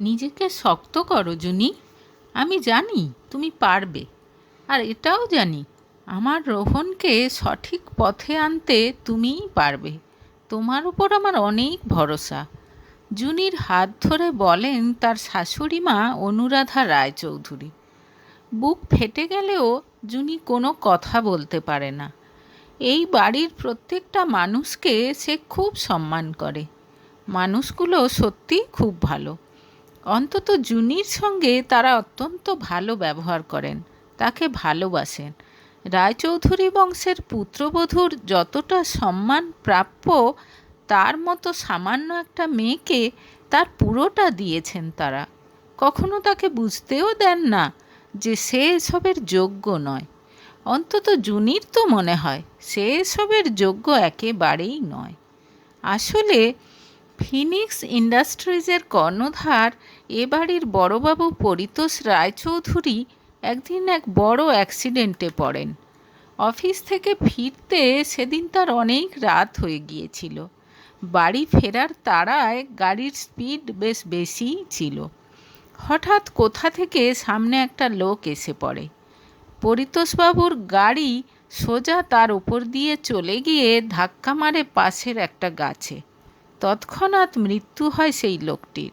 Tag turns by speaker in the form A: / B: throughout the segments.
A: নিজেকে শক্ত করো, জুনি। আমি জানি তুমি পারবে। আর এটাও জানি, আমার রোহনকে সঠিক পথে আনতে তুমিই পারবে। তোমার উপর আমার অনেক ভরসা। জুনির হাত ধরে বলেন তার শাশুড়ি মা অনুরাধা রায়চৌধুরী। বুক ফেটে গেলেও জুনি কোনো কথা বলতে পারে না। এই বাড়ির প্রত্যেকটা মানুষকে সে খুব সম্মান করে। মানুষগুলো সত্যিই খুব ভালো। অন্তত জুনির সঙ্গে তারা অত্যন্ত ভালো ব্যবহার করেন, তাকে ভালোবাসেন। রায়চৌধুরী বংশের পুত্রবধূর যতটা সম্মান প্রাপ্য, তার মতো সামান্য একটা মেয়েকে তার পুরোটা দিয়েছেন তারা। কখনো তাকে বুঝতেও দেন না যে সে এসবের যোগ্য নয়। অন্তত জুনির তো মনে হয়, সে এসবের যোগ্য একেবারেই নয়। আসলে ফিনিক্স ইন্ডাস্ট্রিজের কর্ণধার এ বাড়ির বড়বাবু পরিতোষ রায়চৌধুরী একদিন এক বড় অ্যাক্সিডেন্টে পড়েন। অফিস থেকে ফিরতে সেদিন তার অনেক রাত হয়ে গিয়েছিল। বাড়ি ফেরার তাড়ায় গাড়ির স্পিড বেশ বেশিই ছিল। হঠাৎ কোথা থেকে সামনে একটা লোক এসে পড়ে। পরিতোষবাবুর গাড়ি সোজা তার উপর দিয়ে চলে গিয়ে ধাক্কা মারে পাশের একটা গাছে। তৎক্ষণাৎ মৃত্যু হয় সেই লোকটির।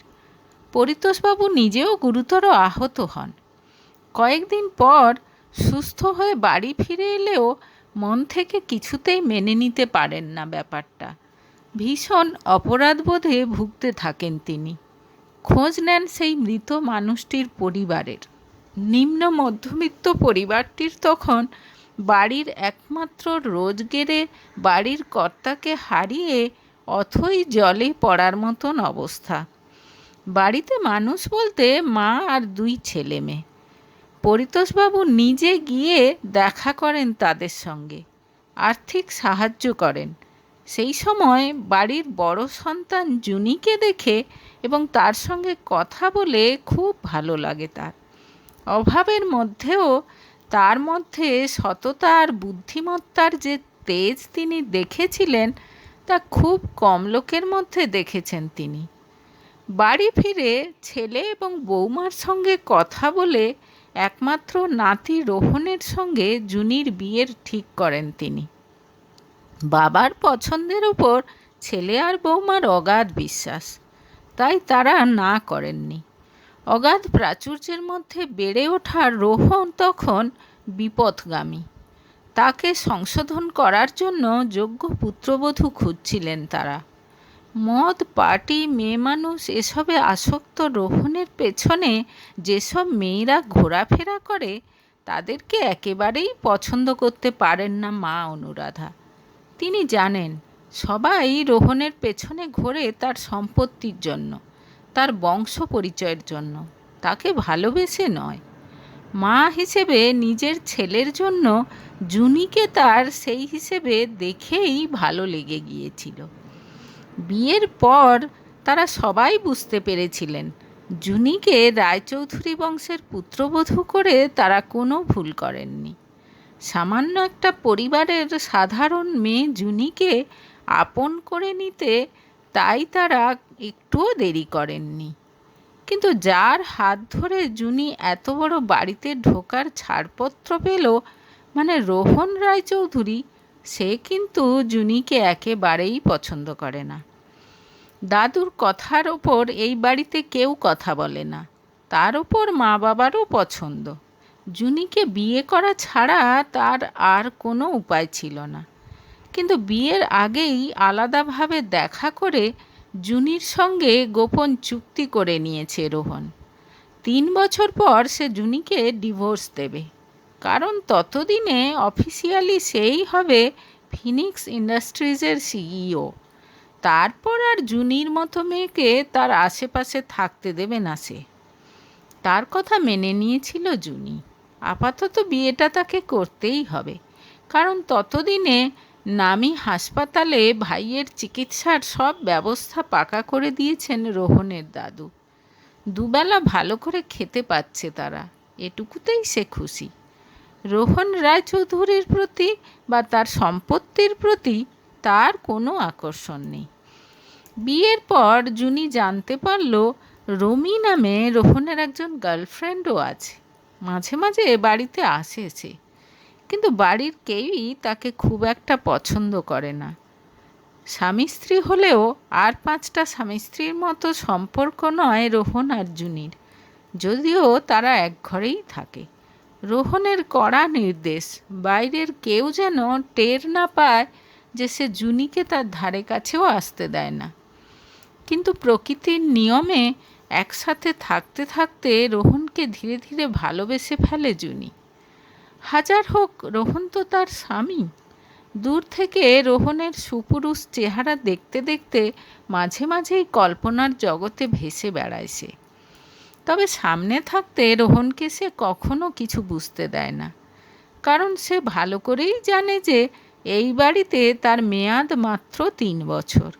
A: পরিতোষবাবু নিজেও গুরুতর আহত হন। কয়েকদিন পর সুস্থ হয়ে বাড়ি ফিরে এলেও মন থেকে কিছুতেই মেনে নিতে পারেন না ব্যাপারটা। ভীষণ অপরাধবোধে ভুগতে থাকেন তিনি। খোঁজ নেন সেই মৃত মানুষটির পরিবারের। নিম্ন মধ্যবিত্ত পরিবারটির তখন বাড়ির একমাত্র রোজগেরে বাড়ির কর্তাকে হারিয়ে অথই জলে পড়ার মতন অবস্থা। বাড়িতে মানুষ বলতে মা আর দুই ছেলে মেয়ে। পরিতোষবাবু নিজে গিয়ে দেখা করেন তাদের সঙ্গে। আর্থিক সাহায্য করেন। সেই সময় বাড়ির বড় সন্তান জুনিকে দেখে এবং তার সঙ্গে কথা বলে খুব ভালো লাগে তার। অভাবের মধ্যেও তার মধ্যে সততা আর বুদ্ধিমত্তার যে তেজ তিনি দেখেছিলেন তা খুব কম লোকের মধ্যে দেখেছেন তিনি। বাড়ি ফিরে ছেলে এবং বৌমার সঙ্গে কথা বলে একমাত্র নাতি রোহনের সঙ্গে জুনির বিয়ের ঠিক করেন তিনি। বাবার পছন্দের উপর ছেলে আর বৌমার অগাধ বিশ্বাস, তাই তারা না করেননি। অগাধ প্রাচুর্যের মধ্যে বেড়ে ওঠা রোহন তখন বিপথগামী। তাকে সংশোধন করার জন্য যোগ্য পুত্রবধূ খুঁজছিলেন তারা। মদ, পার্টি, মেয়ে মানুষ এসবে আসক্ত রোহনের পেছনে যেসব মেয়েরা ঘোরাফেরা করে, তাদেরকে একেবারেই পছন্দ করতে পারেন না মা অনুরাধা। তিনি জানেন, সবাই রোহনের পেছনে ঘোরে তার সম্পত্তির জন্য, তার বংশ পরিচয়ের জন্য। তাকে ভালোবেসে নয় মা হিসেবে নিজের ছেলের জন্য জুনিকে তার সেই হিসেবে দেখেই ভালো লেগে গিয়েছিল। বিয়ের পর তারা সবাই বুঝতে পেরেছিলেন, জুনিকে রায়চৌধুরী বংশের পুত্রবধূ করে তারা কোনো ভুল করেননি। সামান্য একটা পরিবারের সাধারণ মেয়ে জুনিকে আপন করে নিতে তাই তারা একটুও দেরি করেননি। কিন্তু যার হাত ধরে জুনি এত বড় বাড়িতে ঢোকার ছাড়পত্র পেল মানে রোহন রায়চৌধুরী, সে কিন্তু জুনিকে একেবারেই পছন্দ করে না। দাদুর কথার ওপর এই বাড়িতে কেউ কথা বলে না। তার ওপর মা বাবারও পছন্দ। জুনিকে বিয়ে করা ছাড়া তার আর কোনো উপায় ছিল না। কিন্তু বিয়ের আগেই আলাদাভাবে দেখা করে জুনির সঙ্গে গোপন চুক্তি করে নিয়েছে রোহন। তিন বছর পর সে জুনিকে ডিভোর্স দেবে। কারণ ততদিনে অফিসিয়ালি সেই হবে ফিনিক্স ইন্ডাস্ট্রিজের সিইও। তারপর আর জুনির মতো মেয়েকে তার আশেপাশে থাকতে দেবে না সে। তার কথা মেনে নিয়েছিল জুনি। আপাতত বিয়েটা তাকে করতেই হবে। কারণ ততদিনে নামি হাসপাতালে ভাইয়ের চিকিৎসার সব ব্যবস্থা পাকা করে দিয়েছেন রোহনের দাদু। দুবেলা ভালো করে খেতে পাচ্ছে তারা। এটুকুতেই সে খুশি। রোহন রায়চৌধুরীর প্রতি বা তার সম্পত্তির প্রতি তার কোনো আকর্ষণ নেই। বিয়ের পর জুনি জানতে পারল, রমি নামে রোহনের একজন গার্লফ্রেন্ডও আছে। মাঝে মাঝে বাড়িতে আসে সে। কিন্তু বাড়ির কেউই তাকে খুব একটা পছন্দ করে না। স্বামী স্ত্রী হলেও আর পাঁচটা স্বামী স্ত্রীর মতো সম্পর্ক নয় রোহন আর জুনির। যদিও তারা এক ঘরেই থাকে। রোহনের কড়া নির্দেশ, বাইরের কেউ যেন টের না পায় যে সে জুনিকে তার ধারে কাছেও আসতে দেয় না। কিন্তু প্রকৃতির নিয়মে একসাথে থাকতে থাকতে রোহনকে ধীরে ধীরে ভালোবেসে ফেলে জুনি। হাজার হোক রোহন তো তার স্বামী। দূর থেকে রোহনের সুপুরুষ চেহারা দেখতে দেখতে মাঝে মাঝেই কল্পনার জগতে ভেসে বেড়ায় সে। তবে সামনে থাকতে রোহনকে সে কখনো কিছু বুঝতে দেয় না। কারণ সে ভালো করেই জানে যে এই বাড়িতে তার মেয়াদ মাত্র তিন বছর।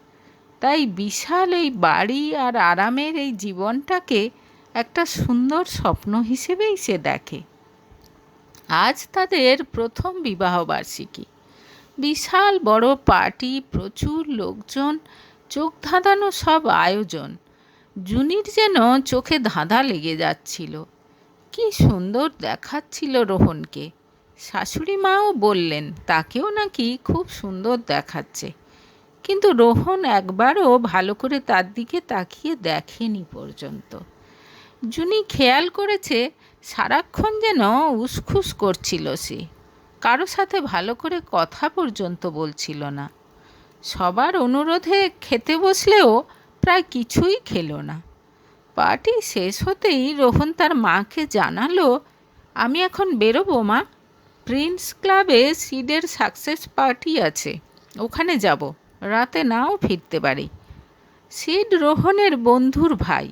A: তাই বিশাল এই বাড়ি আর আরামের এই জীবনটাকে একটা সুন্দর স্বপ্ন হিসেবেই সে দেখে। আজ তাদের প্রথম বিবাহবার্ষিকী বিশাল বড় পার্টি, প্রচুর লোকজন, চোখ ধাঁধানো সব আয়োজন। জুনির যেন চোখে ধাঁধা লেগে যাচ্ছিল। কি সুন্দর দেখাচ্ছিল রোহনকে। শাশুড়ি মাও বললেন, তাকেও নাকি খুব সুন্দর দেখাচ্ছে। কিন্তু রোহন একবারও ভালো করে তার দিকে তাকিয়ে দেখেনি পর্যন্ত। জুনি খেয়াল করেছে সারাক্ষণ যেন উসখুস করছিল সে। কারও সাথে ভালো করে কথা পর্যন্ত বলছিল না। সবার অনুরোধে খেতে বসলেও প্রায় কিছুই খেলো না। পার্টি শেষ হতেই রোহন তার মাকে জানালো, আমি এখন বেরোবো, মা। প্রিন্স ক্লাবে সিডের সাকসেস পার্টি আছে। ওখানে যাব। রাতে নাও ফিরতে পারি। সিড রোহনের বন্ধুর ভাই।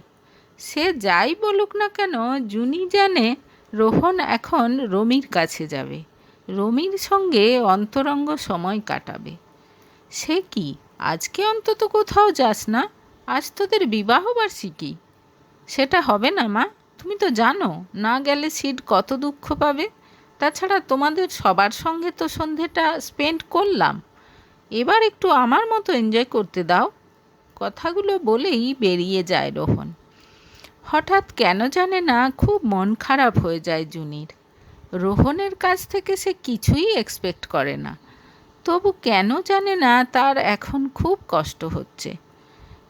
A: সে যাই বলুক না কেন, জুনি জানে রোহন এখন রমির কাছে যাবে। রমির সঙ্গে অন্তরঙ্গ সময় কাটাবে। সে কি? আজকে অন্তত কোথাও যাস না? আজ তোদের বিবাহবার্ষিকী সেটা হবে না মা, তুমি তো জানো, না গেলে সিড কত দুঃখ পাবে। তাছাড়া তোমাদের সবার সঙ্গে তো সন্ধেটা স্পেন্ড করলাম। এবার একটু আমার মতো এনজয় করতে দাও। কথাগুলো বলেই বেরিয়ে যায় রোহন। হঠাৎ কেন জানে না খুব মন খারাপ হয়ে যায় জুনির। রোহনের কাছ থেকে সে কিছুই এক্সপেক্ট করে না। তবু কেন জানে না তার এখন খুব কষ্ট হচ্ছে।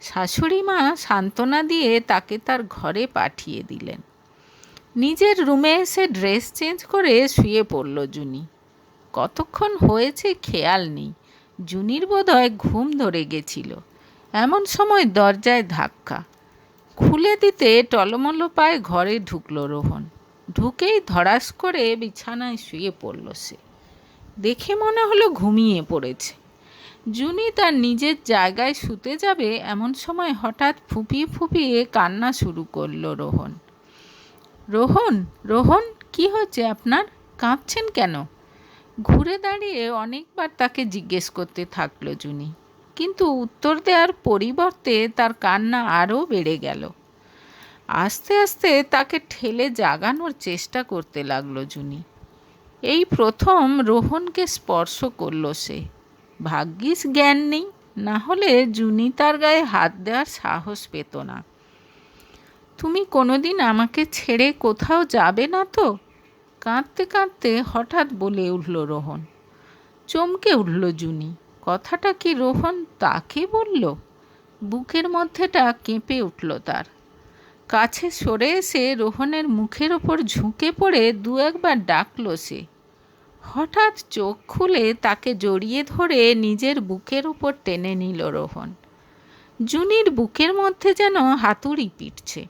A: শাশুড়ি মা সান্ত্বনা দিয়ে তাকে তার ঘরে পাঠিয়ে দিলেন। নিজের রুমে এসে ড্রেস চেঞ্জ করে শুয়ে পড়ল জুনি। কতক্ষণ হয়েছে খেয়াল নেই। জুনির বোধহয় ঘুম ধরে গেছিল। এমন সময় দরজায় ধাক্কা। খুলে দিতে টলমলো পায়ে ঘরে ঢুকলো রোহন। ঢুকেই ধরাস করে বিছানায় শুয়ে পড়ল সে। দেখে মনে হলো ঘুমিয়ে পড়েছে। জুনি তার নিজের জায়গায় শুতে যাবে এমন সময় হঠাৎ ফুপিয়ে ফুপিয়ে কান্না শুরু করল রোহন। রোহন রোহন, কি হচ্ছে আপনার? কাঁদছেন কেন? ঘুরে দাঁড়িয়ে অনেকবার তাকে জিজ্ঞেস করতে থাকল জুনি। কিন্তু উত্তর দেওয়ার পরিবর্তে তার কান্না আরও বেড়ে গেল। আস্তে আস্তে তাকে ঠেলে জাগানোর চেষ্টা করতে লাগল জুনি। এই প্রথম রোহনকে স্পর্শ করল সে। ভাগ্যিস জ্ঞান নেই, না হলে জুনি তার গায়ে হাত দেওয়ার সাহস পেত না। তুমি কোনোদিন আমাকে ছেড়ে কোথাও যাবে না তো? কাঁদতে কাঁদতে হঠাৎ বলে উঠল রোহন। চমকে উঠল জুনি। কথাটা কি রোহন তাকে বলল? বুকের মধ্যেটা কেঁপে উঠল তার। কাছে সরে এসে রোহনের মুখের ওপর ঝুঁকে পড়ে দু একবার ডাকল সে। হঠাৎ চোখ খুলে তাকে জড়িয়ে ধরে নিজের বুকের উপর টেনে নিল রোহন। জুনির বুকের মধ্যে যেন হাতুড়ি পিটছে।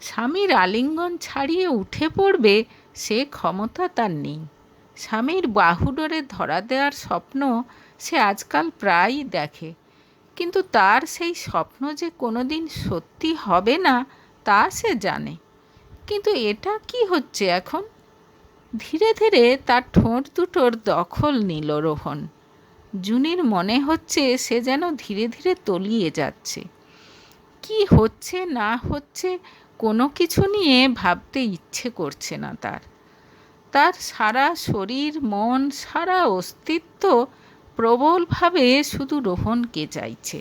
A: স্বামীর আলিঙ্গন ছাড়িয়ে উঠে পড়বে সে ক্ষমতা তার নেই। স্বামীর বাহুডোরে ধরা দেওয়ার স্বপ্ন সে আজকাল প্রায়ই দেখে। কিন্তু তার সেই স্বপ্ন যে কোনোদিন সত্যি হবে না, তা সে জানে। কিন্তু এটা কি হচ্ছে এখন? ধীরে ধীরে তার ঠোঁট দুটোর দখল নিল রোহন। জুনির মনে হচ্ছে সে যেন ধীরে ধীরে তলিয়ে যাচ্ছে। কি হচ্ছে না হচ্ছে কোনো কিছু নিয়ে ভাবতে ইচ্ছে করছে না তার। তার সারা শরীর মন সারা অস্তিত্ব প্রবলভাবে শুধু রোহনকে চাইছে।